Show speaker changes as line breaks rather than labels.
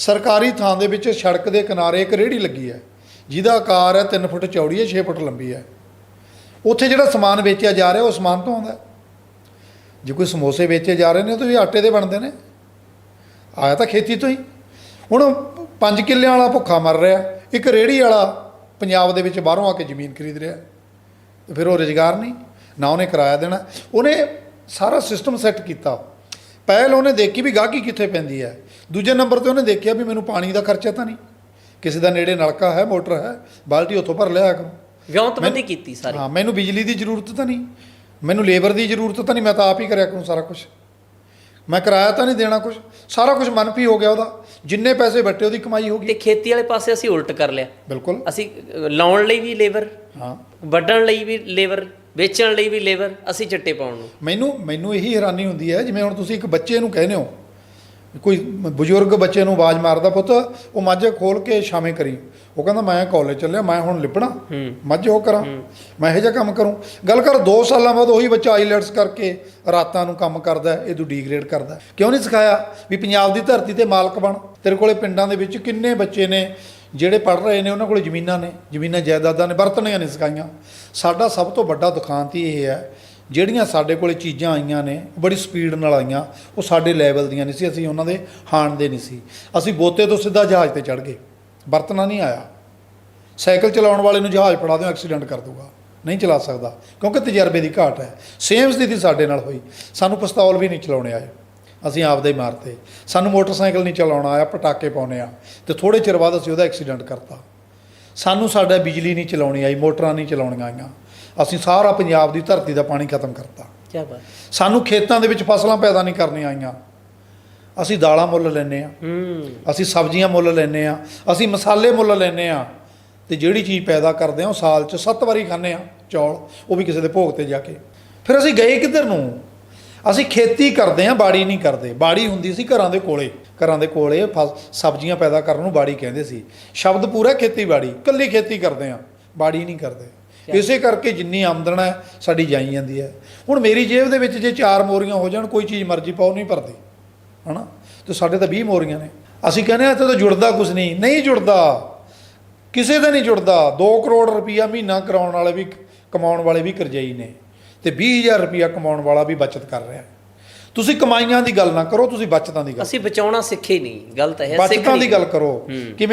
ਸਰਕਾਰੀ ਥਾਂ ਦੇ ਵਿੱਚ ਸੜਕ ਦੇ ਕਿਨਾਰੇ ਇੱਕ ਰੇਹੜੀ ਲੱਗੀ ਹੈ। ਜਿਹਦਾ ਆਕਾਰ ਹੈ 3 ਫੁੱਟ ਚੌੜੀ ਹੈ 6 ਫੁੱਟ ਲੰਬੀ ਹੈ। ਉੱਥੇ ਜਿਹੜਾ ਸਮਾਨ ਵੇਚਿਆ ਜਾ ਰਿਹਾ, ਉਹ ਸਮਾਨ ਤੋਂ ਆਉਂਦਾ ਜੇ ਕੋਈ ਸਮੋਸੇ ਵੇਚੇ ਜਾ ਰਹੇ ਨੇ ਤਾਂ ਇਹ ਆਟੇ ਦੇ ਬਣਦੇ ਨੇ। ਆਇਆ ਤਾਂ ਖੇਤੀ ਤੋਂ ਹੀ। ਹੁਣ ਪੰਜ ਕਿੱਲਿਆਂ ਵਾਲਾ ਭੁੱਖਾ ਮਰ ਰਿਹਾ। ਇੱਕ ਰੇਹੜੀ ਵਾਲਾ ਪੰਜਾਬ ਦੇ ਵਿੱਚ ਬਾਹਰੋਂ ਆ ਕੇ ਜ਼ਮੀਨ ਖਰੀਦ ਰਿਹਾ। ਤੇ ਫਿਰ ਉਹ ਰੁਜ਼ਗਾਰ ਨਹੀਂ, ਨਾ ਉਹਨੇ ਕਿਰਾਇਆ ਦੇਣਾ। ਉਹਨੇ ਸਾਰਾ ਸਿਸਟਮ ਸੈੱਟ ਕੀਤਾ। ਪਹਿਲ ਉਹਨੇ ਦੇਖੀ ਵੀ ਗਾਹਕੀ ਕਿੱਥੇ ਪੈਂਦੀ ਹੈ। ਦੂਜੇ ਨੰਬਰ ਤੇ ਉਹਨੇ ਦੇਖਿਆ ਵੀ ਮੈਨੂੰ ਪਾਣੀ ਦਾ ਖਰਚਾ ਤਾਂ ਨਹੀਂ। ਕਿਸੇ ਦਾ ਨੇੜੇ ਨਲਕਾ ਹੈ ਮੋਟਰ ਹੈ ਬਾਲਟੀ ਉੱਥੋਂ ਭਰ ਲਿਆ ਕਰੋ
ਵਿਉਂਤਬੰਦੀ ਕੀਤੀ ਸਾਰੀ।
ਹਾਂ ਮੈਨੂੰ ਬਿਜਲੀ ਦੀ ਜ਼ਰੂਰਤ ਤਾਂ ਨਹੀਂ। ਮੈਨੂੰ ਲੇਬਰ ਦੀ ਜ਼ਰੂਰਤ ਤਾਂ ਨਹੀਂ ਮੈਂ ਤਾਂ ਆਪ ਹੀ ਕਰਿਆ ਕਰੂੰ ਸਾਰਾ ਕੁਝ ਮੈਂ ਕਿਰਾਇਆ ਤਾਂ ਨਹੀਂ ਦੇਣਾ ਕੁਝ ਸਾਰਾ ਕੁਝ ਮਨਫੀ ਹੋ ਗਿਆ ਉਹਦਾ। ਜਿੰਨੇ ਪੈਸੇ ਵੱਟੇ ਉਹਦੀ ਕਮਾਈ ਹੋ
ਤੇ
ਗਈ
ਖੇਤੀ ਵਾਲੇ ਪਾਸੇ ਅਸੀਂ ਉਲਟ ਕਰ ਲਿਆ।
ਬਿਲਕੁਲ।
ਅਸੀਂ ਲਾਉਣ ਲਈ ਵੀ ਲੇਬਰ
ਹਾਂ।
ਵੱਢਣ ਲਈ ਵੀ ਲੇਬਰ ਵੇਚਣ ਲਈ ਵੀ ਲੇਬਰ ਅਸੀਂ ਚੱਟੇ ਪਾਉਣ ਨੂੰ।
ਮੈਨੂੰ ਮੈਨੂੰ ਇਹੀ ਹੈਰਾਨੀ ਹੁੰਦੀ ਹੈ ਜਿਵੇਂ ਹੁਣ ਤੁਸੀਂ ਇੱਕ ਬੱਚੇ ਨੂੰ ਕਹਿੰਦੇ ਹੋ ਕੋਈ ਬਜ਼ੁਰਗ ਬੱਚੇ ਨੂੰ ਆਵਾਜ਼ ਮਾਰਦਾ ਪੁੱਤ ਉਹ ਮੱਝ ਖੋਲ ਕੇ ਛਾਵੇਂ ਕਰੀ। ਉਹ ਕਹਿੰਦਾ ਮੈਂ ਕਾਲਜ ਚੱਲਿਆ ਮੈਂ ਹੁਣ ਲਿਪਣਾ ਮੱਝ ਉਹ ਕਰਾਂ ਮੈਂ ਇਹੋ ਜਿਹਾ ਕੰਮ ਕਰੂੰ। ਗੱਲ ਕਰ 2 ਸਾਲਾਂ ਬਾਅਦ ਉਹੀ ਬੱਚਾ ਆਈਲੈਟਸ ਕਰਕੇ ਰਾਤਾਂ ਨੂੰ ਕੰਮ ਕਰਦਾ ਇਹ ਤੋਂ ਡੀਗ੍ਰੇਡ ਕਰਦਾ। ਕਿਉਂ ਨਹੀਂ ਸਿਖਾਇਆ ਵੀ ਪੰਜਾਬ ਦੀ ਧਰਤੀ ਤੇ ਮਾਲਕ ਬਣ? ਤੇਰੇ ਕੋਲੇ ਪਿੰਡਾਂ ਦੇ ਵਿੱਚ ਕਿੰਨੇ ਬੱਚੇ ਨੇ ਜਿਹੜੇ ਪੜ੍ਹ ਰਹੇ ਨੇ, ਉਹਨਾਂ ਕੋਲ ਜ਼ਮੀਨਾਂ ਨੇ, ਜ਼ਮੀਨਾਂ ਜਾਇਦਾਦਾਂ ਨੇ, ਵਰਤਣੀਆਂ ਨਹੀਂ ਸਿਖਾਈਆਂ। ਸਾਡਾ ਸਭ ਤੋਂ ਵੱਡਾ ਦੁਖਾਂਤੀ ਇਹ ਹੈ, ਜਿਹੜੀਆਂ ਸਾਡੇ ਕੋਲੇ ਚੀਜ਼ਾਂ ਆਈਆਂ ਨੇ ਬੜੀ ਸਪੀਡ ਨਾਲ ਆਈਆਂ, ਉਹ ਸਾਡੇ ਲੈਵਲ ਦੀਆਂ ਨਹੀਂ ਸੀ, ਅਸੀਂ ਉਹਨਾਂ ਦੇ ਹਾਣ ਦੇ ਨਹੀਂ ਸੀ। ਅਸੀਂ ਬੋਤੇ ਤੋਂ ਸਿੱਧਾ ਜਹਾਜ਼ ਤੇ ਚੜ੍ਹ ਗਏ, ਵਰਤਣਾ ਨਹੀਂ ਆਇਆ। ਸਾਈਕਲ ਚਲਾਉਣ ਵਾਲੇ ਨੂੰ ਜਹਾਜ਼ ਫੜਾ ਦਿਓ ਐਕਸੀਡੈਂਟ ਕਰ ਦੂਗਾ ਨਹੀਂ ਚਲਾ ਸਕਦਾ, ਕਿਉਂਕਿ ਤਜਰਬੇ ਦੀ ਘਾਟ ਹੈ। ਸੇਮ ਸਥਿਤੀ ਸਾਡੇ ਨਾਲ ਹੋਈ। ਸਾਨੂੰ ਪਿਸਤੌਲ ਵੀ ਨਹੀਂ ਚਲਾਉਣੇ ਆਏ। ਅਸੀਂ ਆਪਦੇ ਹੀ ਮਾਰਤੇ। ਸਾਨੂੰ ਮੋਟਰਸਾਈਕਲ ਨਹੀਂ ਚਲਾਉਣਾ ਆਇਆ ਪਟਾਕੇ ਪਾਉਣੇ ਆ ਤੇ ਥੋੜੇ ਚਿਰ ਬਾਅਦ ਅਸੀਂ ਉਹਦਾ ਐਕਸੀਡੈਂਟ ਕਰਤਾ। ਸਾਨੂੰ ਸਾਡਾ ਬਿਜਲੀ ਨਹੀਂ ਚਲਾਉਣੀ ਆਈ ਮੋਟਰਾਂ ਨਹੀਂ ਚਲਾਉਣੀਆਂ ਆਈਆਂ। ਅਸੀਂ ਸਾਰਾ ਪੰਜਾਬ ਦੀ ਧਰਤੀ ਦਾ ਪਾਣੀ ਖਤਮ ਕਰਤਾ।
ਕੀ ਬਾਤ।
ਸਾਨੂੰ ਖੇਤਾਂ ਦੇ ਵਿੱਚ ਫਸਲਾਂ ਪੈਦਾ ਨਹੀਂ ਕਰਨੀਆਂ ਆਈਆਂ। ਅਸੀਂ ਦਾਲਾਂ ਮੁੱਲ ਲੈਂਦੇ ਆ
ਹੂੰ।
ਅਸੀਂ ਸਬਜ਼ੀਆਂ ਮੁੱਲ ਲੈਂਦੇ ਆ ਅਸੀਂ ਮਸਾਲੇ ਮੁੱਲ ਲੈਂਦੇ ਆ ਤੇ ਜਿਹੜੀ ਚੀਜ਼ ਪੈਦਾ ਕਰਦੇ ਆ ਉਹ ਸਾਲ 'ਚ ਸੱਤ ਵਾਰੀ ਖਾਂਦੇ ਆ ਚੌਲ ਉਹ ਵੀ ਕਿਸੇ ਦੇ ਭੋਗ ਤੇ ਜਾ ਕੇ। ਫਿਰ ਅਸੀਂ ਗਏ ਕਿੱਧਰ ਨੂੰ? ਅਸੀਂ ਖੇਤੀ ਕਰਦੇ ਆ ਬਾੜੀ ਨਹੀਂ ਕਰਦੇ। ਬਾੜੀ ਹੁੰਦੀ ਸੀ ਘਰਾਂ ਦੇ ਕੋਲੇ। ਘਰਾਂ ਦੇ ਕੋਲੇ ਸਬਜ਼ੀਆਂ ਪੈਦਾ ਕਰਨ ਨੂੰ ਬਾੜੀ ਕਹਿੰਦੇ ਸੀ। ਸ਼ਬਦ ਪੂਰਾ ਖੇਤੀਬਾੜੀ ਕੱਲੀ ਖੇਤੀ ਕਰਦੇ ਆ ਬਾੜੀ ਨਹੀਂ ਕਰਦੇ। ਇਸੇ ਕਰਕੇ ਜਿੰਨੀ ਆਮਦਨ ਹੈ ਸਾਡੀ ਜਾਈ ਜਾਂਦੀ ਹੈ। ਹੁਣ ਮੇਰੀ ਜੇਬ ਦੇ ਵਿੱਚ ਜੇ ਚਾਰ ਮੋਰੀਆਂ ਹੋ ਜਾਣ ਕੋਈ ਚੀਜ਼ ਮਰਜ਼ੀ ਪਾਓ ਨਹੀਂ ਭਰਦੀ। ਹਨਾ? ਤੇ ਸਾਡੇ ਤਾਂ 20 ਮੋਰੀਆਂ ਨੇ। ਅਸੀਂ ਕਹਿੰਦੇ ਆ ਇੱਥੇ ਤਾਂ ਜੁੜਦਾ ਕੁਝ ਨਹੀਂ। ਨਹੀਂ ਜੁੜਦਾ। ਕਿਸੇ ਦਾ ਨਹੀਂ ਜੁੜਦਾ। 2 ਕਰੋੜ ਰੁਪਈਆ ਮਹੀਨਾ ਕਰਾਉਣ ਵਾਲੇ ਵੀ ਕਮਾਉਣ ਵਾਲੇ ਵੀ ਕਰਜ਼ਾਈ ਨੇ। ਤੇ 20000 ਰੁਪਈਆ ਕਮਾਉਣ ਵਾਲਾ ਵੀ ਬਚਤ ਕਰ ਰਿਹਾ। ਤੁਸੀਂ ਕਮਾਈਆਂ ਦੀ ਗੱਲ ਨਾ ਕਰੋ ਤੁਸੀਂ ਬਚਤਾਂ ਦੀ ਗੱਲ
ਅਸੀਂ ਬਚਾਉਣਾ ਸਿੱਖੇ ਨਹੀਂ ਗਲਤ ਹੈ
ਬਚਤਾਂ ਦੀ ਗੱਲ ਕਰੋ। ਕਿਵੇਂ